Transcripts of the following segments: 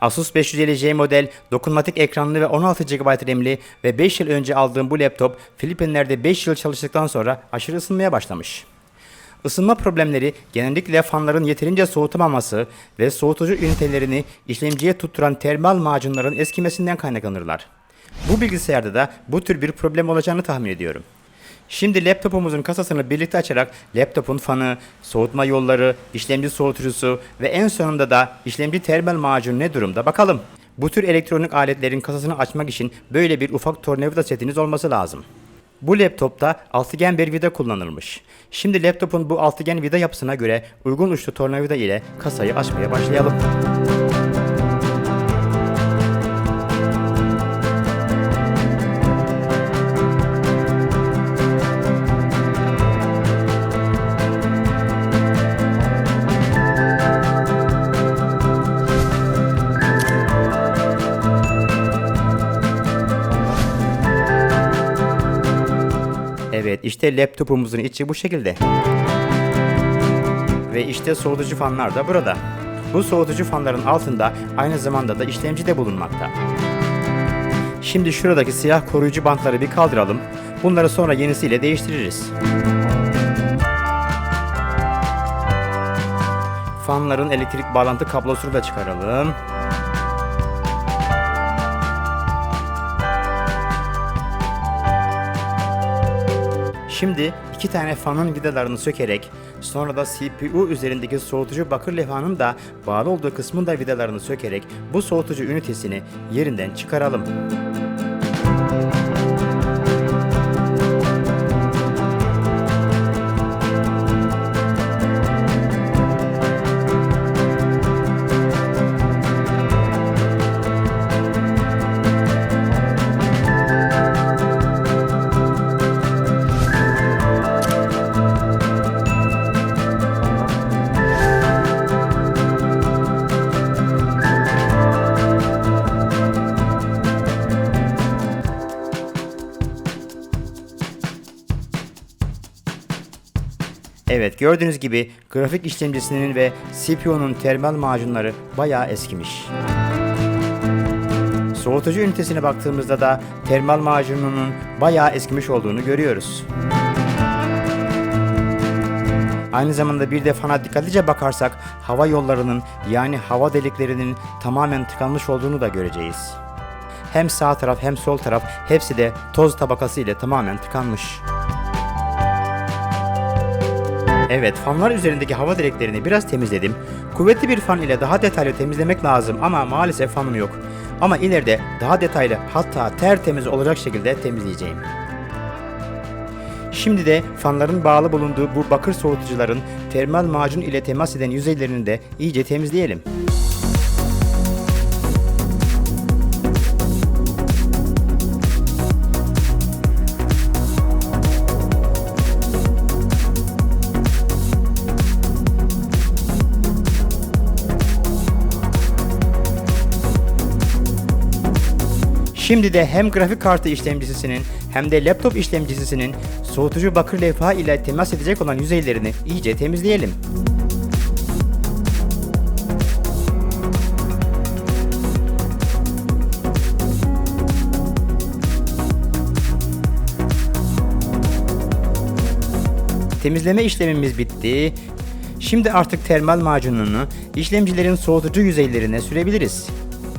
Asus 550C model dokunmatik ekranlı ve 16 GB RAM'li ve 5 yıl önce aldığım bu laptop Filipinler'de 5 yıl çalıştıktan sonra aşırı ısınmaya başlamış. Isınma problemleri genellikle fanların yeterince soğutamaması ve soğutucu ünitelerini işlemciye tutturan termal macunların eskimesinden kaynaklanırlar. Bu bilgisayarda da bu tür bir problem olacağını tahmin ediyorum. Şimdi laptopumuzun kasasını birlikte açarak laptopun fanı, soğutma yolları, işlemci soğutucusu ve en sonunda da işlemci termal macunu ne durumda bakalım. Bu tür elektronik aletlerin kasasını açmak için böyle bir ufak tornavida setiniz olması lazım. Bu laptopta altıgen bir vida kullanılmış. Şimdi laptopun bu altıgen vida yapısına göre uygun uçlu tornavida ile kasayı açmaya başlayalım. Evet işte laptopumuzun içi bu şekilde. Ve işte soğutucu fanlar da burada. Bu soğutucu fanların altında aynı zamanda da işlemci de bulunmakta. Şimdi şuradaki siyah koruyucu bantları bir kaldıralım. Bunları sonra yenisiyle değiştiririz. Fanların elektrik bağlantı kablosunu da çıkaralım. Şimdi iki tane fanın vidalarını sökerek sonra da CPU üzerindeki soğutucu bakır levhanın da bağlı olduğu kısmın da vidalarını sökerek bu soğutucu ünitesini yerinden çıkaralım. Evet gördüğünüz gibi grafik işlemcisinin ve CPU'nun termal macunları bayağı eskimiş. Soğutucu ünitesine baktığımızda da termal macununun bayağı eskimiş olduğunu görüyoruz. Aynı zamanda bir de fana dikkatlice bakarsak hava yollarının yani hava deliklerinin tamamen tıkanmış olduğunu da göreceğiz. Hem sağ taraf hem sol taraf hepsi de toz tabakası ile tamamen tıkanmış. Evet, fanlar üzerindeki hava direklerini biraz temizledim. Kuvvetli bir fan ile daha detaylı temizlemek lazım ama maalesef fanım yok. Ama ileride daha detaylı hatta tertemiz olacak şekilde temizleyeceğim. Şimdi de fanların bağlı bulunduğu bu bakır soğutucuların termal macun ile temas eden yüzeylerini de iyice temizleyelim. Şimdi de hem grafik kartı işlemcisinin hem de laptop işlemcisinin soğutucu bakır levha ile temas edecek olan yüzeylerini iyice temizleyelim. Temizleme işlemimiz bitti. Şimdi artık termal macununu işlemcilerin soğutucu yüzeylerine sürebiliriz.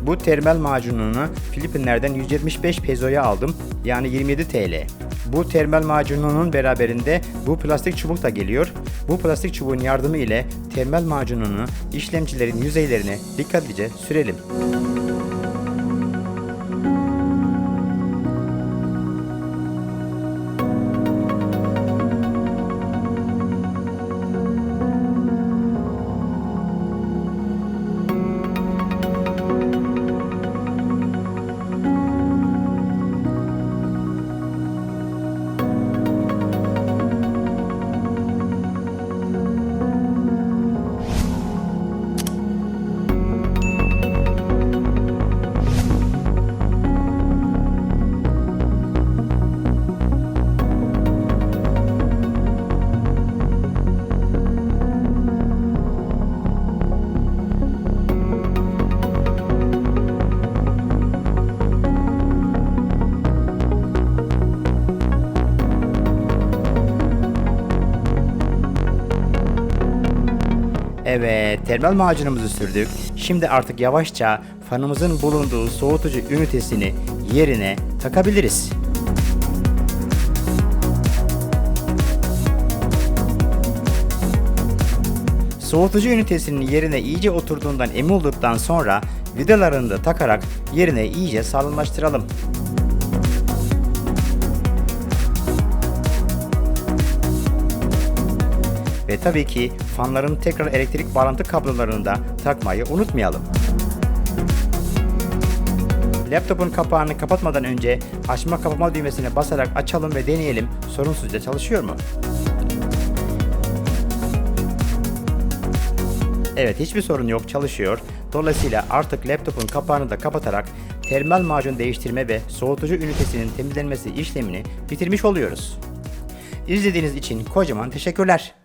Bu termal macununu Filipinler'den 175 pezoya aldım. Yani 27 TL. Bu termal macununun beraberinde bu plastik çubuk da geliyor. Bu plastik çubuğun yardımı ile termal macununu işlemcilerin yüzeylerine dikkatlice sürelim. Evet, termal macunumuzu sürdük. Şimdi artık yavaşça fanımızın bulunduğu soğutucu ünitesini yerine takabiliriz. Soğutucu ünitesinin yerine iyice oturduğundan emin olduktan sonra vidalarını da takarak yerine iyice sağlamlaştıralım. Tabii ki fanların tekrar elektrik bağlantı kablolarını da takmayı unutmayalım. Laptopun kapağını kapatmadan önce açma kapama düğmesine basarak açalım ve deneyelim sorunsuzca çalışıyor mu? Evet hiçbir sorun yok çalışıyor. Dolayısıyla artık laptopun kapağını da kapatarak termal macun değiştirme ve soğutucu ünitesinin temizlenmesi işlemini bitirmiş oluyoruz. İzlediğiniz için kocaman teşekkürler.